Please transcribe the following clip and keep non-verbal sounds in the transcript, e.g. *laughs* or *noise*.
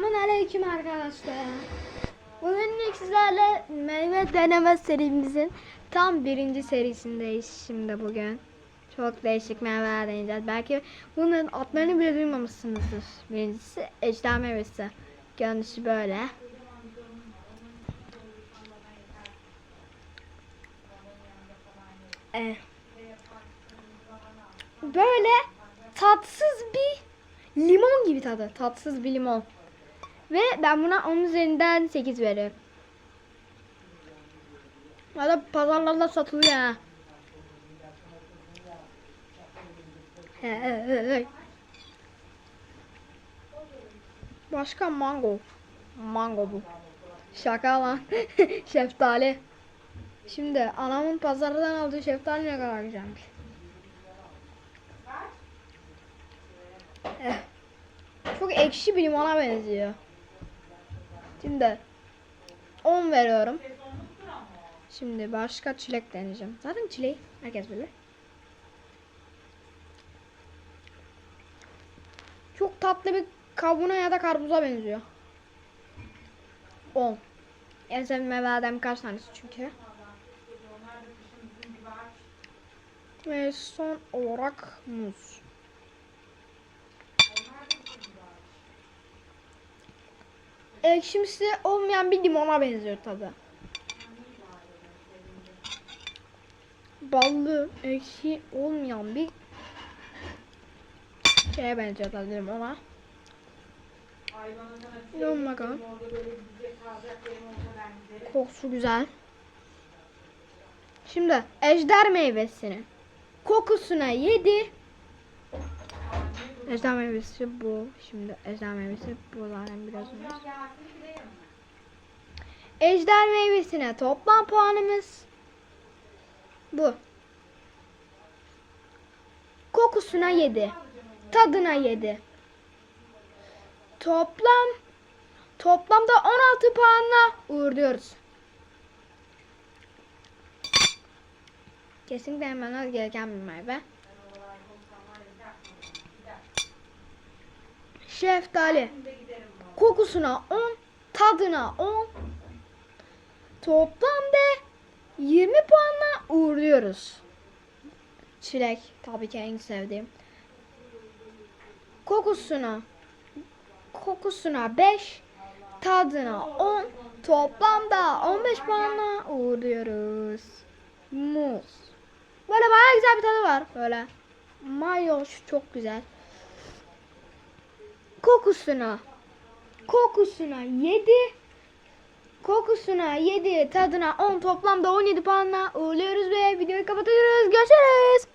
Selamun aleyküm arkadaşlar. Bugün sizlerle meyve deneme serimizin tam birinci serisindeyiz şimdi bugün. Çok değişik meyveler deneyeceğiz. Belki bunun adlarını bile duymamışsınızdır. Birincisi ejder meyvesi. Görünüşü böyle. Ee, böyle tatsız bir limon gibi tadı. Tatsız bir limon. Ve ben buna 10 üzerinden 8 veriyorum. Ya da pazarlarda satılıyor ha. Başka mango. Mango bu. Şaka lan. *laughs* şeftali. Şimdi anamın pazardan aldığı şeftali ne kadar güzelmiş. Eh. Çok ekşi bir limona benziyor. Şimdi 10 veriyorum. Şimdi başka çilek deneyeceğim. Zaten çileği herkes bilir. Çok tatlı bir kavuna ya da karpuza benziyor. 10. En sevdiğim meyvelerden birkaç tanesi çünkü. Ve son olarak muz. Ekşimsi olmayan bir limona benziyor tadı. Ballı, ekşi olmayan bir şeye benziyor tadı limona. Limon bakalım. Kokusu güzel. Şimdi ejder meyvesini kokusuna yedi. Ejder meyvesi bu. Şimdi ejder meyvesi bu zaten biraz önce. Ejder meyvesine toplam puanımız bu. Kokusuna 7. Tadına 7. Toplam toplamda 16 puanla uğurluyoruz. Kesinlikle hemen gereken bir meyve. Şeftali. Kokusuna 10, tadına 10. Toplamda 20 puanla uğurluyoruz. Çilek tabii ki en sevdiğim. Kokusuna kokusuna 5, tadına 10, toplamda 15 puanla uğurluyoruz. Muz. Böyle bayağı güzel bir tadı var. Böyle mayoş çok güzel. Kokusuna kokusuna 7 kokusuna 7 tadına 10 toplamda 17 puanla uğurluyoruz ve videoyu kapatıyoruz. Görüşürüz.